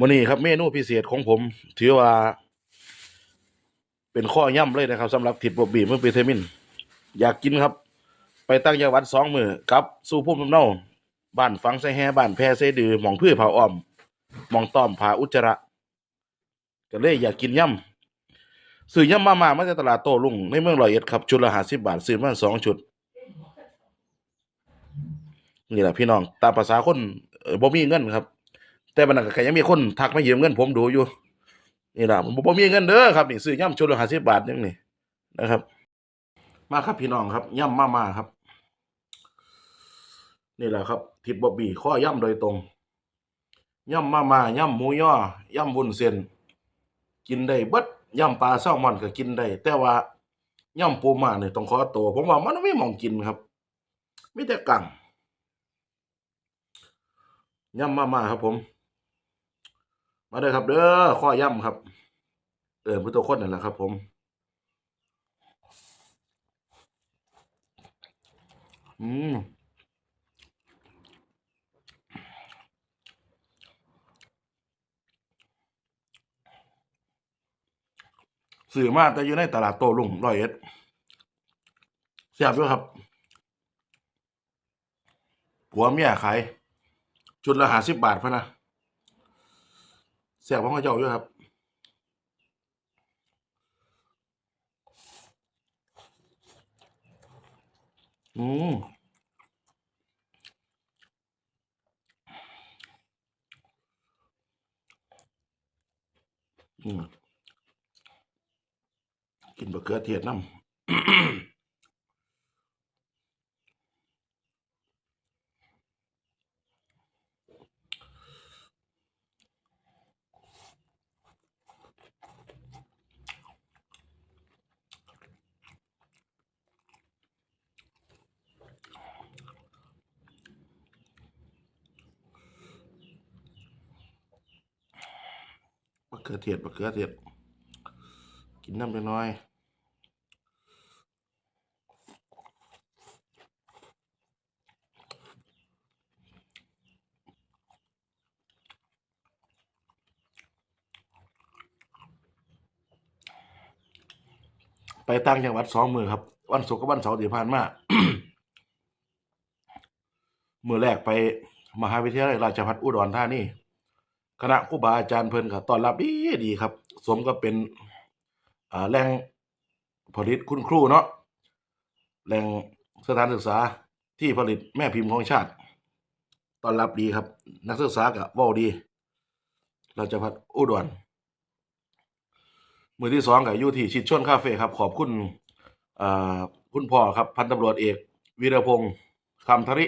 มื้อนี้ครับเมนูพิเศษของผม ถือว่า เป็นข้อย่ำเลยนะครับสำหรับทิดบอบบีเมื่อปีเทมิน อยากกินครับ ไปตั้งจังหวัดสองมือกับ สู่พุ่มลำเนาบ้านฟังไซแฮบ้านแพรไซดือหมองพืชผาอ้อมหมองต้อมผาอุจจาระก็เลยอยากกินย่ำซื้อย่ำมามามาจากตลาดโต้รุ่งในเมืองร้อยเอ็ดครับชุดละห้าสิบบาทซื้อมาสองชุดนี่แหละพี่น้องตามภาษาคนบ่มีเงินครับ แต่บัดนั้นก็ยังมีคนทักมายืมเงินผมดูอยู่ นี่ล่ะผมบ่มีเงินเด้อครับนี่ซื้อย่ำชุดละ50บบาทจังนี่นะครับ มาครับพี่น้องครับย่ำมามาครับ นี่แหละครับ ทิดบอบบี้ข้อย่ำโดยตรงย่ำมามาย่ำหมูย่อย่ำวุ้นเส้นกินได้เบิดย่ำปลาแซลมอนก็กินได้แต่ว่าย่ำปูมาเนี่ยต้องขอตัวผมว่ามันไม่มองกินครับมีแต่กังย่ำมามาครับผม มาเด้อครับ เด้อข้อย่ำครับ เออพุทธคนนั่นแหละครับ ผมอืมสื่อมากแต่อยู่ในตลาดโต้รุ่งร้อยเอ็ดแซ่บด้วยครับผัวเมียขาย ชุดละหาสิบบาทพะนะ แซ่บของเขาเจ้าด้วยครับอืมอืมกินบะเขือเทศน้ำ ขือเทศมะเขือเทศกินน้ำไปหน่อยไปตั้งจังหวัดสองมือครับ วันศุกร์กับวันเสาร์ที่ผ่านมามือแรกไปมหาวิทยาลัยราชภัฏอุดรธานี คณะครูบาอาจารย์เพิ่นก็ต้อนรับดีดีครับ สมก็เป็นแหล่งผลิตคุณครูเนาะแหล่งสถานศึกษาที่ผลิตแม่พิมพ์ของชาติต้อนรับดีครับ นักศึกษาก็เว้าดี เราจะพัดอุดรมือที่สองก็อยู่ที่ชิดชวนคาเฟ่ครับ ขอบคุณอ่าคุณพ่อครับ พันตำรวจเอกวีรพงศ์คำธริ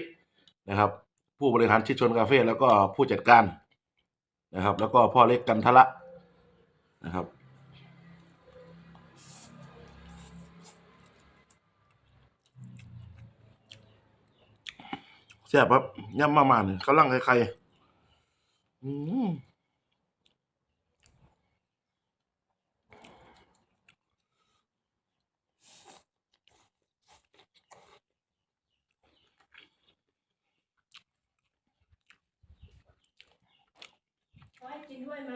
นะครับ ผู้บริหารชิดชวนคาเฟ่แล้วก็ผู้จัดการ นะครับ แล้วก็พ่อเล็กกันทละนะครับ แซ่บครับย่ำมามาเนี่ยกำลังใครๆอืม ให้กินด้วยไหม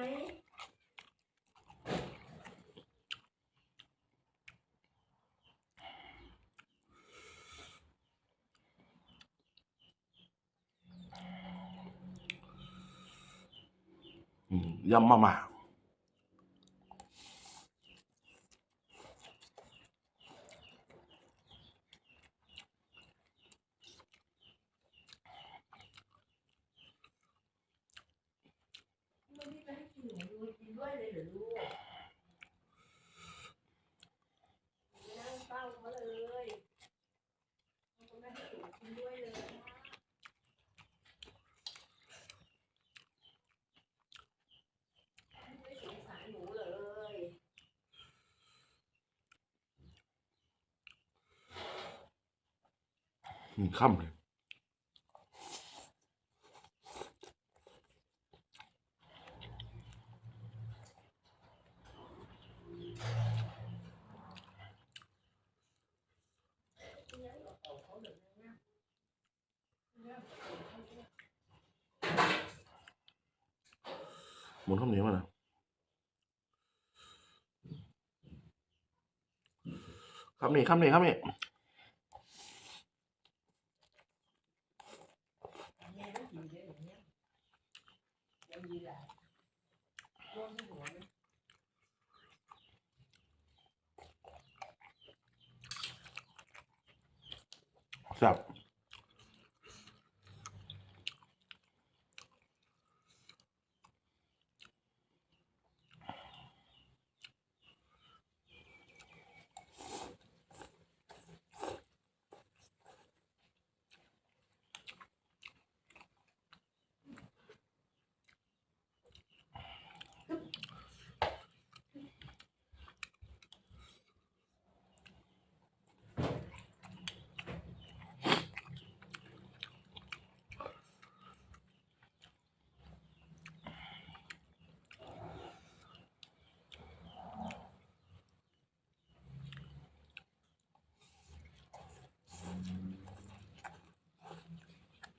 อืมย่ำมามา ไม่ได้ไปให้กินหนูดูกินด้วยเลยเหรอลูกไม่นั่งเฝ้าเขาเลยเขาก็ไม่ให้หนูกินด้วยเลยนะไม่สงสารหนูเลย อืมค่ำเลยหมุนข้าวเนียวมาน่อยคำนี้คำนี้คำนี้ แหละร่วมที่หัวมัน ครับ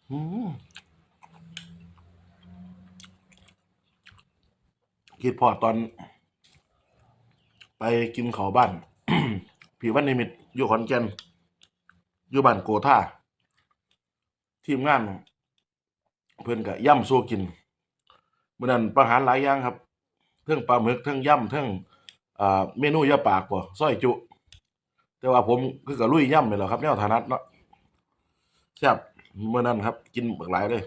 คิดพอตอน ไปกินเขาบ้าน ผีวันนิมิตอยู่ขอนแก่นอยู่บ้านโกท่าทีมงานเพื่อนกะย่ำสู้กินเมื่อนั้นประหารหลายอย่างครับเทั้งปลาหมึกเทั้งย่ำเทั้งเมนูยาปากบ่ซอยจุ แต่ว่าผมคือกะลุยย่ำไปแล้วครับแนวฐานัดเนาะแซ่บ เมื่อนั้นครับ กินเบิกหลายเลย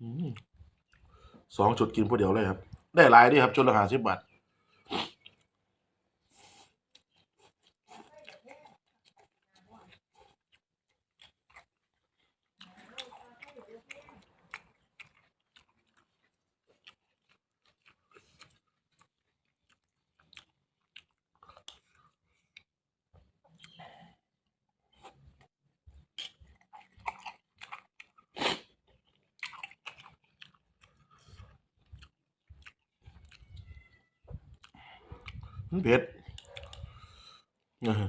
อืมสองจุดกินผู้เดียวเลยครับ ได้หลายดีครับจุดละห้าสิบบาท เผ็ดนะฮะ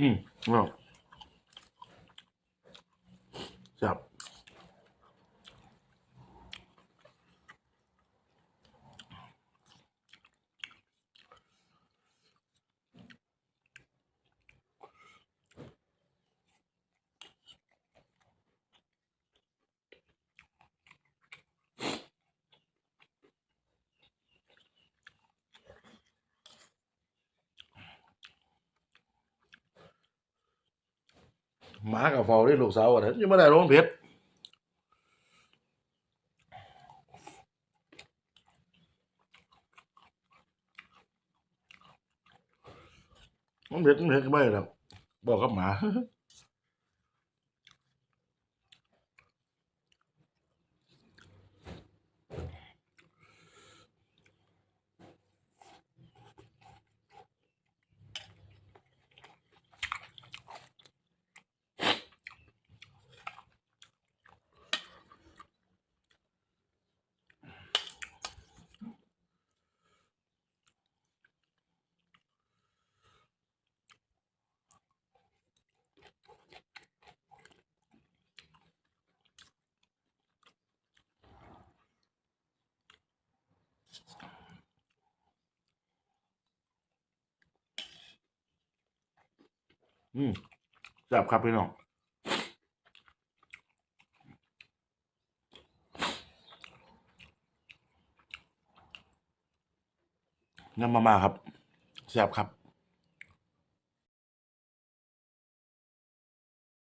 อืมเอาจับ หมากับเฝ้าที่ลูกสาวอะยังไม่ได้ร้องเพชรมันเผ็ดมันเผ็ดไม่หรอกบอกกับหมา อืมจับครับพี่น้องน้ำมาม่าครับแซ่บครับ